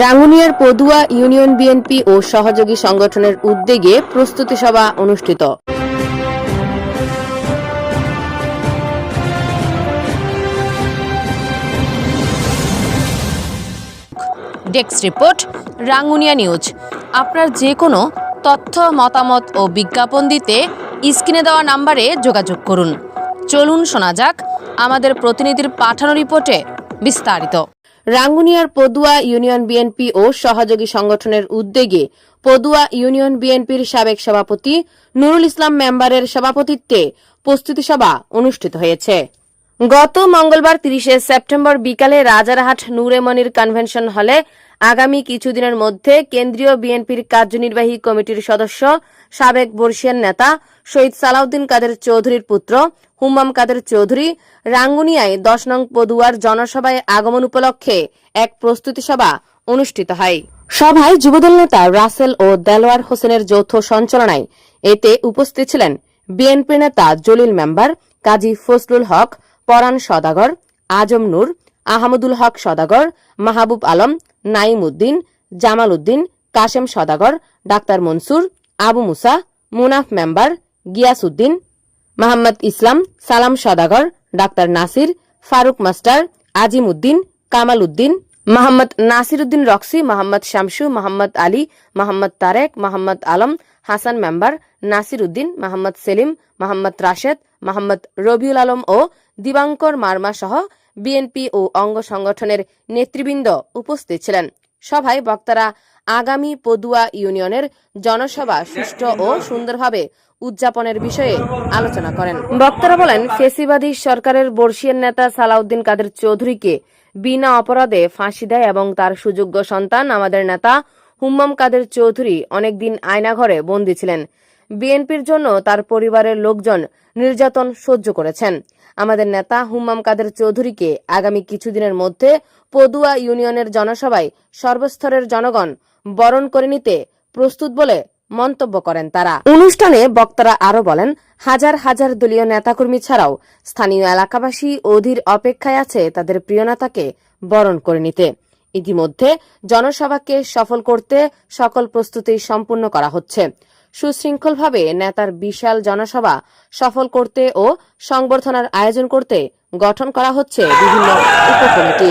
রাঙ্গুনিয়ার Padua union BNP ও সহযোগী সংগঠনের উদ্যোগে প্রস্তুতি সভা অনুষ্ঠিত। ডেস্ক রিপোর্ট রাঙ্গুনিয়া নিউজ আপনার যে কোনো তথ্য, মতামত ও বিজ্ঞাপন দিতে স্ক্রিনে দেওয়া নাম্বারে যোগাযোগ করুন। চলুন শোনা যাক আমাদের প্রতিনিধির পাঠানো রিপোর্টে বিস্তারিত। রাঙ্গুনিয়ার পদুয়া ইউনিয়ন বিএনপি ও সহযোগী সংগঠনের উদ্যোগে পদুয়া ইউনিয়ন বিএনপির সাবেক সভাপতি নুরুল ইসলাম মেম্বারের সভাপতিত্বে প্রস্তুতি সভা অনুষ্ঠিত হয়েছে। গত মঙ্গলবার তিরিশে সেপ্টেম্বর বিকালে রাজারহাট নূরেমনির কনভেনশন হলে আগামী কিছুদিনের মধ্যে কেন্দ্রীয় বিএনপির কার্যনির্বাহী কমিটির সদস্য সাবেক বর্ষিয়ান নেতা শহীদ সালাউদ্দিন কাদের চৌধুরীর পুত্র হুম্মাম কাদের চৌধুরী, রাঙ্গুনিয়ায় দশ নং পদুয়ার জনসভায় আগমন উপলক্ষে এক প্রস্তুতি সভা অনুষ্ঠিত হয়। সভায় যুবদল নেতা রাসেল ও দেলোয়ার হোসেনের যৌথ সঞ্চালনায় এতে উপস্থিত ছিলেন বিএনপি নেতা Jalil member Kazi Fazlul Haque Paran Sadagar, Azam Noor, Ahmadul Haque Sadagar, Mahbub Alam Naim Uddin, Jamal Uddin, Kashem Sadagar, doctor Mansur, Abu Musa, Munaf member, Giyas Uddin, Mohammad Islam, Salam Sadagar, doctor Nasir, Faruk master, Azim Uddin, Kamal Uddin, Mohammad Nasir Uddin Roxy, Mohammad Shamsu, Mohammad Ali, Mohammad Tareq, Mohammad Alam, Hasan member Nasir Uddin Mohammad Selim, Mohammad Rashed, Mohammad Rabiul Alam ও দিবাঙ্কর মার্মা সহ BNP ও অঙ্গ সংগঠনের নেতৃবৃন্দ উপস্থিত ছিলেন। সভায় বক্তারা আগামী পদুয়া ইউনিয়নের জনসভা সুষ্ঠু ও সুন্দরভাবে উদযাপনের বিষয়ে আলোচনা করেন। বক্তারা বলেন, ফেসিবাদী সরকারের বর্ষিয়ান নেতা সালাউদ্দিন কাদের চৌধুরীকে বিনা অপরাধে ফাঁসি দেয় এবং তার সুযোগ্য সন্তান আমাদের নেতা হুম্মাম কাদের চৌধুরী অনেকদিন আয়নাঘরে বন্দী ছিলেন। বিএনপির জন্য তার পরিবারের লোকজন নির্যাতন সহ্য করেছেন। আমাদের নেতা হুম্মাম কাদের চৌধুরীকে আগামী কিছুদিনের মধ্যে পদুয়া ইউনিয়নের জনসভায় সর্বস্তরের জনগণ বরণ করে নিতে প্রস্তুত বলে মন্তব্য করেন তারা। অনুষ্ঠানে বক্তারা আরও বলেন, হাজার হাজার দলীয় নেতাকর্মী ছাড়াও স্থানীয় এলাকাবাসী অধীর অপেক্ষায় আছে তাদের প্রিয় নেতাকে বরণ করে নিতে। ইতিমধ্যে জনসভাকে সফল করতে সকল প্রস্তুতি সম্পূর্ণ করা হচ্ছে। সুশৃঙ্খলভাবে নেতার বিশাল জনসভা সফল করতে ও সংবর্ধনার আয়োজন করতে গঠন করা হচ্ছে বিভিন্ন উপকমিটি।